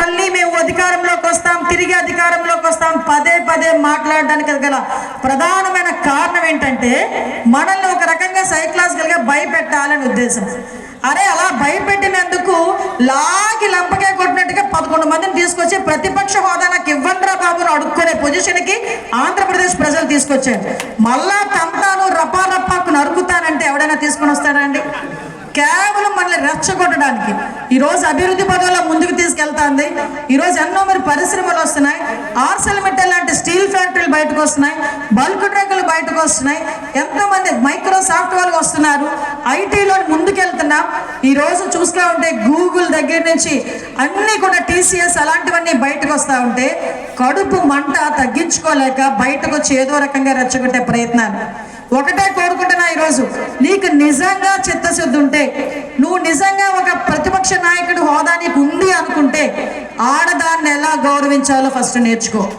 మళ్ళీ మేము అధికారంలోకి వస్తాం తిరిగి అధికారంలోకి వస్తాం. పదే పదే మాట్లాడడానికి గల ప్రధానమైన కారణం ఏంటంటే మనల్ని ఒక రకంగా సైకలాజికల్గా భయపెట్టాలని ఉద్దేశం. అరే అలా భయపెట్టినందుకు లాగి లంపకే కొట్టినట్టుగా పదకొండు మందిని తీసుకొచ్చి ప్రతిపక్ష హోదా నాకు ఇవ్వండిరా బాబును అడుక్కునే పొజిషన్కి ఆంధ్రప్రదేశ్ ప్రజలు తీసుకొచ్చారు. మళ్ళా తంతాను రపా రప్పాకు నరుకుతానంటే ఎవడైనా తీసుకొని వస్తాడా అండి? కేవలం మనల్ని రెచ్చగొట్టడానికి. ఈరోజు అభివృద్ధి పదవుల్లో ముందుకు తీసుకెళ్తాం. ఈరోజు ఎన్నో మరి పరిశ్రమలు వస్తున్నాయి. ఆర్సెల్ మెటల్ లాంటి స్టీల్ ఫ్యాక్టరీలు బయటకు వస్తున్నాయి. బల్క్ ట్రక్కులు బయటకు వస్తున్నాయి. ఎంతోమంది మైక్రోసాఫ్ట్ వాళ్ళు వస్తున్నారు. ఐటీలో ముందుకెళ్తున్నాం. ఈరోజు చూస్తూ ఉంటే గూగుల్ దగ్గర నుంచి అన్నీ కూడా టీసీఎస్ అలాంటివన్నీ బయటకు వస్తూ ఉంటే కడుపు మంట తగ్గించుకోలేక బయటకు వచ్చి ఏదో రకంగా రెచ్చగొట్టే ప్రయత్నాలు. ఒకటే కోరుకుంటున్నా ఈరోజు నీకు నిజంగా చిత్తశుద్ధి ఉంటే నువ్వు నిజంగా ఒక ప్రతిపక్ష నాయకుడు హోదా నీకు అనుకుంటే ఆడదాన్ని ఎలా గౌరవించాలో ఫస్ట్ నేర్చుకో.